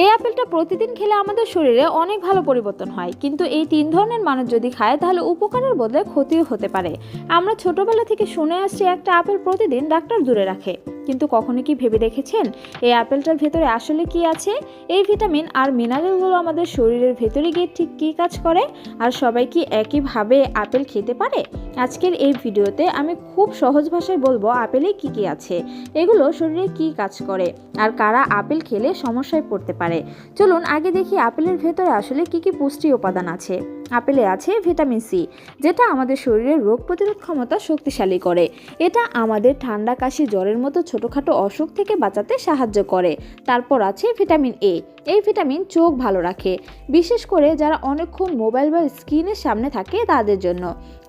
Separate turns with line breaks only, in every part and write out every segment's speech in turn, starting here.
এই আপেলটা প্রতিদিন খেলে আমাদের শরীরে অনেক ভালো পরিবর্তন হয়। কিন্তু এই তিন ধরনের মানুষ যদি খায়, তাহলে উপকারের বদলে ক্ষতিও হতে পারে। আমরা ছোটবেলা থেকে শুনে আসছি, একটা আপেল প্রতিদিন ডাক্তার দূরে রাখে। কিন্তু কখনো কি ভেবে দেখেছেন? এই আপেলটার ভেতরে আসলে কি আছে? এই ভিটামিন আর মিনারেলগুলো আমাদের শরীরের ভেতরে গিয়ে ঠিক কী কাজ করে? আর সবাই কি একইভাবে আপেল খেতে পারে? আজকের এই ভিডিওতে আমি খুব সহজ ভাষায় বলব আপেলে কি কি আছে, এগুলো শরীরে কি কাজ করে, আর কারা আপেল খেলে সমস্যায় পড়তে পারে। চলুন আগে দেখি আপেলের ভেতরে আসলে কি কি পুষ্টি উপাদান আছে। আপেলে আছে ভিটামিন সি, যেটা আমাদের শরীরের রোগ প্রতিরোধ ক্ষমতা শক্তিশালী করে। এটা আমাদের ঠান্ডা, কাশি, জ্বরের মতো ছোটোখাটো অসুখ থেকে বাঁচাতে সাহায্য করে। তারপর আছে ভিটামিন এ, এই ভিটামিন চোখ ভালো রাখে, বিশেষ করে যারা অনেকক্ষণ মোবাইল বা স্ক্রিনের সামনে থাকে তাদের জন্য।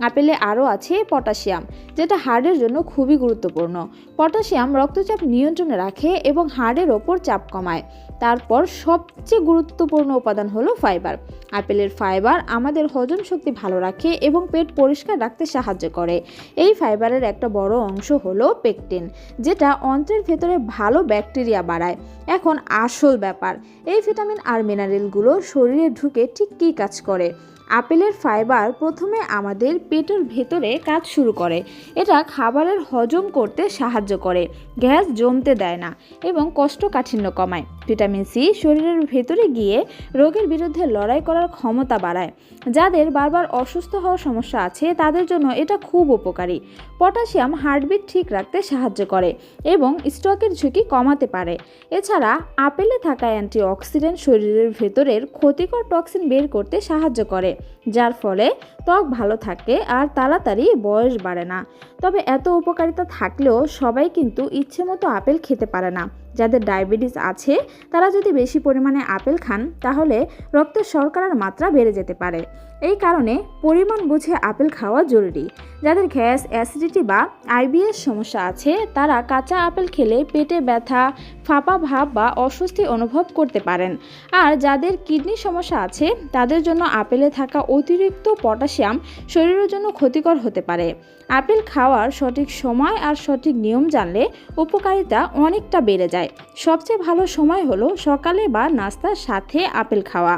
আপেলে আরও আছে পটাশিয়াম, যেটা হার্টের জন্য খুবই গুরুত্বপূর্ণ। পটাশিয়াম রক্তচাপ নিয়ন্ত্রণে রাখে এবং হার্টের ওপর চাপ কমায়। তারপর সবচেয়ে গুরুত্বপূর্ণ উপাদান হলো ফাইবার। আপেলের ফাইবার আমাদের হজম শক্তি ভালো রাখে এবং পেট পরিষ্কার রাখতে সাহায্য করে। এই ফাইবারের একটা বড় অংশ হলো পেকটিন, যেটা অন্ত্রের ভেতরে ভালো ব্যাকটেরিয়া বাড়ায়। এখন আসল ব্যাপার, এই ভিটামিন আর মিনারেলগুলো শরীরে ঢুকে ঠিক কী কাজ করে? আপেলের ফাইবার প্রথমে আমাদের পেটের ভেতরে কাজ শুরু করে। এটা খাবারের হজম করতে সাহায্য করে, গ্যাস জমতে দেয় না এবং কোষ্ঠকাঠিন্য কমায়। ভিটামিন সি শরীরের ভেতরে গিয়ে রোগের বিরুদ্ধে লড়াই করার ক্ষমতা বাড়ায়। যাদের বারবার অসুস্থ হওয়ার সমস্যা আছে, তাদের জন্য এটা খুব উপকারী। পটাশিয়াম হার্টবিট ঠিক রাখতে সাহায্য করে এবং স্ট্রোকের ঝুঁকি কমাতে পারে। এছাড়া আপেলে থাকা অ্যান্টিঅক্সিডেন্ট শরীরের ভেতরের ক্ষতিকর টক্সিন বের করতে সাহায্য করে। যার ফলে ত্বক ভালো থাকে আর তাড়াতাড়ি বয়স বাড়ে না। তবে এত উপকারিতা থাকলেও সবাই কিন্তু ইচ্ছে মতো আপেল খেতে পারে না। যাদের ডায়াবেটিস আছে, তারা যদি বেশি পরিমাণে আপেল খান, তাহলে রক্তের শর্করার মাত্রা বেড়ে যেতে পারে। এই কারণে পরিমাণ বুঝে আপেল খাওয়া জরুরি। যাদের গ্যাস, অ্যাসিডিটি বা আইবিএস সমস্যা আছে, তারা কাঁচা আপেল খেলে পেটে ব্যথা, ফাঁপা ভাব বা অস্বস্তি অনুভব করতে পারেন। আর যাদের কিডনি সমস্যা আছে, তাদের জন্য আপেলে থাকা অতিরিক্ত পটাশিয়াম শরীরের জন্য ক্ষতিকর হতে পারে। আপেল খাওয়ার সঠিক সময় আর সঠিক নিয়ম জানলে উপকারিতা অনেকটা বেড়ে যায়। সবচেয়ে ভালো সময় হলো সকালে বা নাস্তার সাথে আপেল খাওয়া।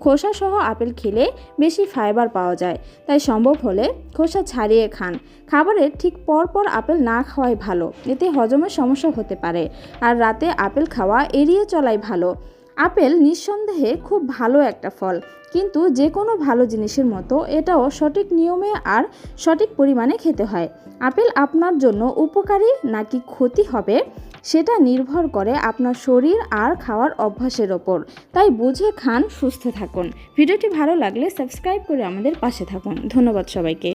খোসা সহ আপেল খেলে বেশি ফাইবার পাওয়া যায়, তাই সম্ভব হলে খোসা ছাড়িয়ে খান। খাবারের ঠিক পর পর আপেল না খাওয়াই ভালো, এতে হজমের সমস্যা হতে পারে। আর রাতে আপেল খাওয়া এড়িয়ে চলাই ভালো। আপেল নিঃসন্দেহে খুব ভালো একটা ফল। কিন্তু যে কোনো ভালো জিনিসের মতো এটাও সঠিক নিয়মে আর সঠিক পরিমাণে খেতে হয়। আপেল আপনার জন্য উপকারী নাকি ক্ষতি হবে, সেটা নির্ভর করে আপনার শরীর আর খাওয়ার অভ্যাসের ওপর। তাই বুঝে খান, সুস্থ থাকুন। ভিডিওটি ভালো লাগলে সাবস্ক্রাইব করে আমাদের পাশে থাকুন। ধন্যবাদ সবাইকে।